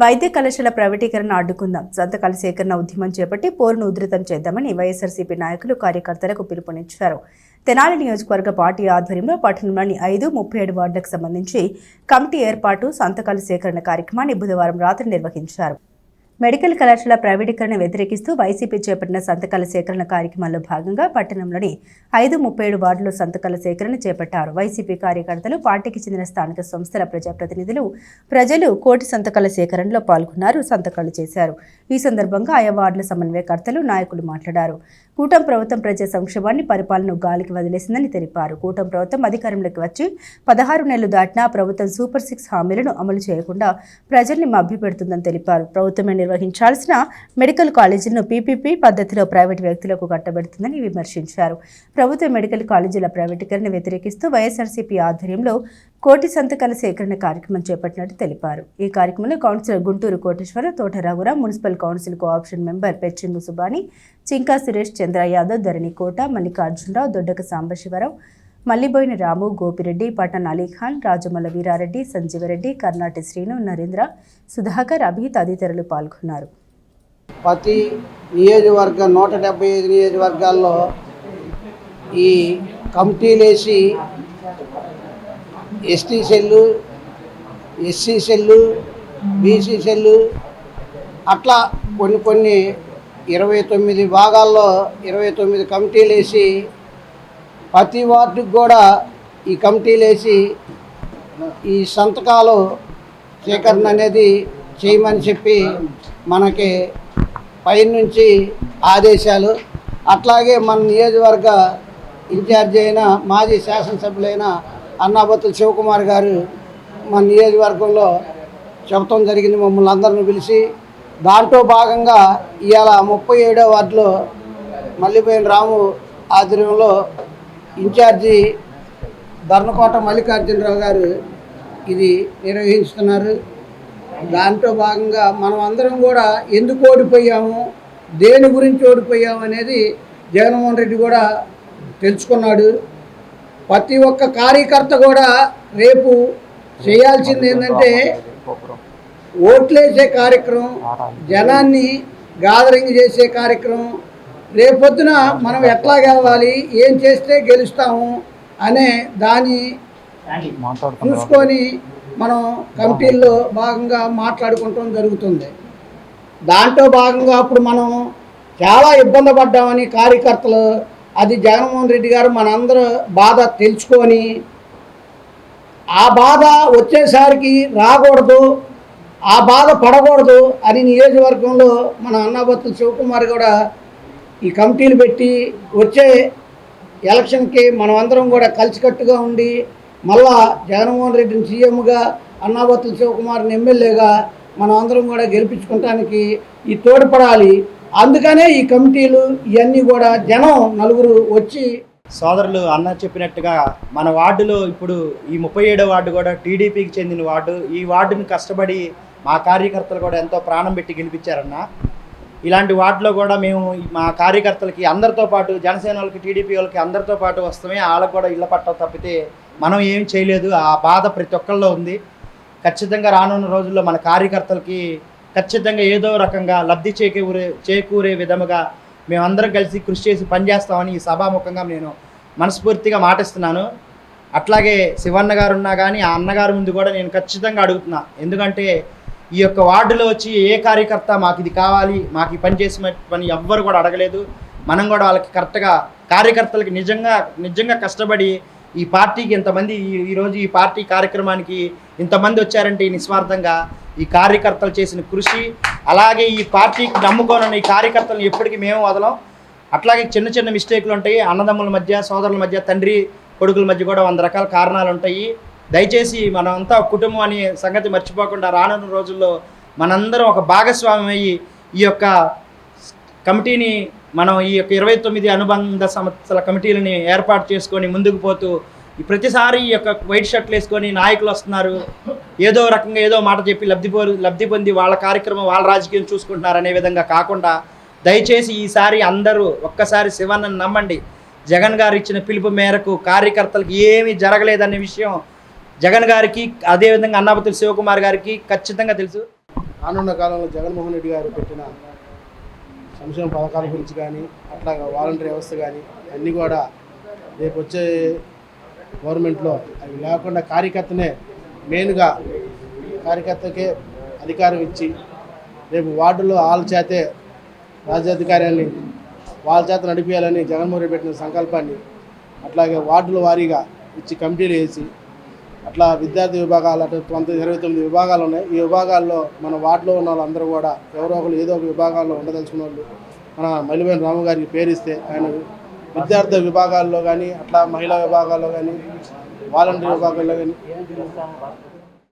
వైద్య కళాశాల ప్రైవేటీకరణ అడ్డుకుందాం. సంతకాల సేకరణ ఉద్యమం చేపట్టి పోరును ఉధృతం చేద్దామని వైఎస్ఆర్సీపీ నాయకులు కార్యకర్తలకు పిలుపునిచ్చారు. తెనాలి నియోజకవర్గ పార్టీ ఆధ్వర్యంలో పట్టణంలోని ఐదు ముప్పై ఏడు వార్డులకు సంబంధించి కమిటీ ఏర్పాటు సంతకాల సేకరణ కార్యక్రమాన్ని బుధవారం రాత్రి నిర్వహించారు. మెడికల్ కళాశాల ప్రైవేటీకరణ వ్యతిరేకిస్తూ వైసీపీ చేపట్టిన సంతకాల సేకరణ కార్యక్రమంలో భాగంగా పట్టణంలోని ఐదు ముప్పై ఏడు వార్డులో సంతకాల సేకరణ చేపట్టారు. వైసీపీ కార్యకర్తలు పార్టీకి చెందిన స్థానిక సంస్థల ప్రజాప్రతినిధులు ప్రజలు కోటి సంతకాల సేకరణలో పాల్గొన్నారు సంతకాలు చేశారు. ఈ సందర్భంగా ఆయా వార్డుల సమన్వయకర్తలు నాయకులు మాట్లాడారు. కూటమి ప్రభుత్వం ప్రజా సంక్షేమాన్ని పరిపాలన గాలికి వదిలేసిందని తెలిపారు. కూటమి ప్రభుత్వం అధికారంలోకి వచ్చి పదహారు నెలలు దాటినా ప్రభుత్వం సూపర్ సిక్స్ హామీలను అమలు చేయకుండా ప్రజల్ని మభ్యపెడుతుందని తెలిపారు. ప్రభుత్వమే నిర్వహించాల్సిన మెడికల్ కాలేజీలను పీపీపీ పద్ధతిలో ప్రైవేటు వ్యక్తులకు కట్టబెడుతుందని విమర్శించారు. ప్రభుత్వ మెడికల్ కాలేజీల ప్రైవేటీకరణ వ్యతిరేకిస్తూ వైఎస్ఆర్సీపీ ఆధ్వర్యంలో కోటి సంతకాల సేకరణ కార్యక్రమం చేపట్టినట్టు తెలిపారు. ఈ కార్యక్రమంలో councillor Guntur Koteswara Thota Raghuram municipal council co-option member Pechingu Subhani Chinka Suresh Chandra Yadav Dharani Kota Mallikarjunarao Doddaka Sambasivarao Malliboina Ramu Gopireddy పట్టణ అలీఖాన్ రాజమల్ల వీరారెడ్డి సంజీవరెడ్డి కర్ణాటి శ్రీను నరేంద్ర సుధాకర్ అభి తదితరులు పాల్గొన్నారు. ప్రతి నియోజకవర్గ నూట డెబ్బై ఐదు నియోజకవర్గాల్లో ఈ కమిటీలేసి ST cell SC cell BC cell అట్లా కొన్ని కొన్ని ఇరవై తొమ్మిది భాగాల్లో ఇరవై తొమ్మిది కమిటీలు వేసి ప్రతి వార్డుకి కూడా ఈ కమిటీలు వేసి ఈ సంతకాలు సేకరణ అనేది చేయమని చెప్పి మనకి పైనుంచి ఆదేశాలు. అట్లాగే మన నియోజకవర్గ ఇన్ఛార్జి అయిన మాజీ శాసనసభ్యులైన అన్నాబత్తుల శివకుమార్ గారు మన నియోజకవర్గంలో చెబుతాం జరిగింది మమ్మల్ని అందరిని పిలిచి. దాంట్లో భాగంగా ఇవాళ ముప్పై ఏడో వార్డులో మల్లిపోయిన రాము ఆధ్వర్యంలో ఇన్ఛార్జి ధర్మకోట మల్లికార్జునరావు గారు ఇది నిర్వహిస్తున్నారు. దాంట్లో భాగంగా మనం అందరం కూడా ఎందుకు ఓడిపోయాము దేని గురించి ఓడిపోయాము అనేది జగన్మోహన్ రెడ్డి కూడా తెలుసుకున్నాడు. ప్రతి ఒక్క కార్యకర్త కూడా రేపు చేయాల్సింది ఏంటంటే ఓట్లేసే కార్యక్రమం జనాన్ని గాదరింగ్ చేసే కార్యక్రమం రేపొద్దున మనం ఎట్లా గెలవాలి ఏం చేస్తే గెలుస్తాము అనే దాని చూసుకొని మనం కమిటీల్లో భాగంగా మాట్లాడుకుంటాం జరుగుతుంది. దాంట్లో భాగంగా అప్పుడు మనం చాలా ఇబ్బంది పడ్డామని కార్యకర్తలు అది జగన్మోహన్ రెడ్డి గారు మనందరూ బాధ తెలుసుకొని ఆ బాధ వచ్చేసరికి రాకూడదు ఆ బాధ పడకూడదు అని నియోజకవర్గంలో మన అన్నాబత్తుల శివకుమార్ కూడా ఈ కమిటీలు పెట్టి వచ్చే ఎలక్షన్కి మనం అందరం కూడా కలిసికట్టుగా ఉండి మళ్ళా జగన్మోహన్ రెడ్డిని సీఎంగా అన్నాబత్తుల శివకుమార్ని ఎమ్మెల్యేగా మనం అందరం కూడా గెలిపించుకోవటానికి ఈ తోడ్పడాలి. అందుకనే ఈ కమిటీలు ఇవన్నీ కూడా జనం నలుగురు వచ్చి సోదరులు అన్న చెప్పినట్టుగా మన వార్డులో ఇప్పుడు ఈ ముప్పై ఏడో వార్డు కూడా టీడీపీకి చెందిన వార్డు. ఈ వార్డుని కష్టపడి మా కార్యకర్తలు కూడా ఎంతో ప్రాణం పెట్టి గెలిపించారన్న. ఇలాంటి వాటిలో కూడా మేము మా కార్యకర్తలకి అందరితో పాటు జనసేన వాళ్ళకి టీడీపీ వాళ్ళకి అందరితో పాటు వస్తామే. వాళ్ళకి కూడా ఇళ్ళ పట్టం తప్పితే మనం ఏం చేయలేదు. ఆ బాధ ప్రతి ఒక్కళ్ళలో ఉంది. ఖచ్చితంగా రానున్న రోజుల్లో మన కార్యకర్తలకి ఖచ్చితంగా ఏదో రకంగా లబ్ధి చేకూరే చేకూరే విధముగా మేమందరం కలిసి కృషి చేసి పనిచేస్తామని ఈ సభాముఖంగా నేను మనస్ఫూర్తిగా మాటిస్తున్నాను. అట్లాగే శివన్న గారు ఉన్నా కానీ ఆ అన్నగారు ముందు కూడా నేను ఖచ్చితంగా అడుగుతున్నా. ఎందుకంటే ఈ యొక్క వార్డులో వచ్చి ఏ కార్యకర్త మాకు ఇది కావాలి మాకు ఈ పని చేసిన పని ఎవ్వరు కూడా అడగలేదు. మనం కూడా వాళ్ళకి కరెక్ట్గా కార్యకర్తలకి నిజంగా నిజంగా కష్టపడి ఈ పార్టీకి ఇంతమంది ఈ- ఈరోజు ఈ పార్టీ కార్యక్రమానికి ఇంతమంది వచ్చారంటే ఈ నిస్వార్థంగా ఈ కార్యకర్తలు చేసిన కృషి అలాగే ఈ పార్టీకి నమ్ముకోనున్న ఈ కార్యకర్తలను ఎప్పటికీ మేము వదలం. అట్లాగే చిన్న చిన్న మిస్టేక్లు ఉంటాయి అన్నదమ్ముల మధ్య సోదరుల మధ్య తండ్రి కొడుకుల మధ్య కూడా వంద రకాల కారణాలు ఉంటాయి. దయచేసి మనమంతా కుటుంబం అనే సంగతి మర్చిపోకుండా రానున్న రోజుల్లో మనందరం ఒక భాగస్వామ్యం అయ్యి ఈ యొక్క కమిటీని మనం ఈ యొక్క ఇరవై తొమ్మిది అనుబంధ సంస్థల కమిటీలని ఏర్పాటు చేసుకొని ముందుకు పోతూ ఈ ప్రతిసారి ఈ యొక్క వైట్ షర్ట్లు వేసుకొని నాయకులు వస్తున్నారు. ఏదో రకంగా ఏదో మాట చెప్పి లబ్ధి పో లబ్ధి పొంది వాళ్ళ కార్యక్రమం వాళ్ళ రాజకీయం చూసుకుంటున్నారు అనే విధంగా కాకుండా దయచేసి ఈసారి అందరూ ఒక్కసారి శివన్నను నమ్మండి. జగన్ గారు ఇచ్చిన పిలుపు మేరకు కార్యకర్తలకు ఏమీ జరగలేదనే విషయం జగన్ గారికి అదేవిధంగా అన్నాపతి శివకుమార్ గారికి ఖచ్చితంగా తెలుసు. రానున్న కాలంలో జగన్మోహన్ రెడ్డి గారు పెట్టిన సంక్షేమ పథకాల గురించి కానీ అట్లా వాలంటీర్ వ్యవస్థ కానీ అన్నీ కూడా రేపు వచ్చే గవర్నమెంట్లో అవి లేకుండా కార్యకర్తనే మెయిన్గా కార్యకర్తకే అధికారం ఇచ్చి రేపు వార్డులో వాళ్ళ చేతే రాజ్యాధికారాన్ని వాళ్ళ చేత నడిపించాలని జగన్మోహన్ రెడ్డి పెట్టిన సంకల్పాన్ని అట్లాగే వార్డుల వారీగా ఇచ్చి కమిటీలు వేసి అట్లా విద్యార్థి విభాగాలు అటు పంతొమ్మిది ఇరవై తొమ్మిది విభాగాలు ఉన్నాయి. ఈ విభాగాల్లో మన వార్డులో ఉన్న వాళ్ళందరూ కూడా ఎవరో ఒకరు ఏదో ఒక విభాగాల్లో ఉండదలుచుకున్న వాళ్ళు. మన మలివేని రాము గారికి పేరిస్తే ఆయన విద్యార్థి విభాగాల్లో కానీ అట్లా మహిళా విభాగాల్లో కానీ వాలంటీర్ విభాగాల్లో కానీ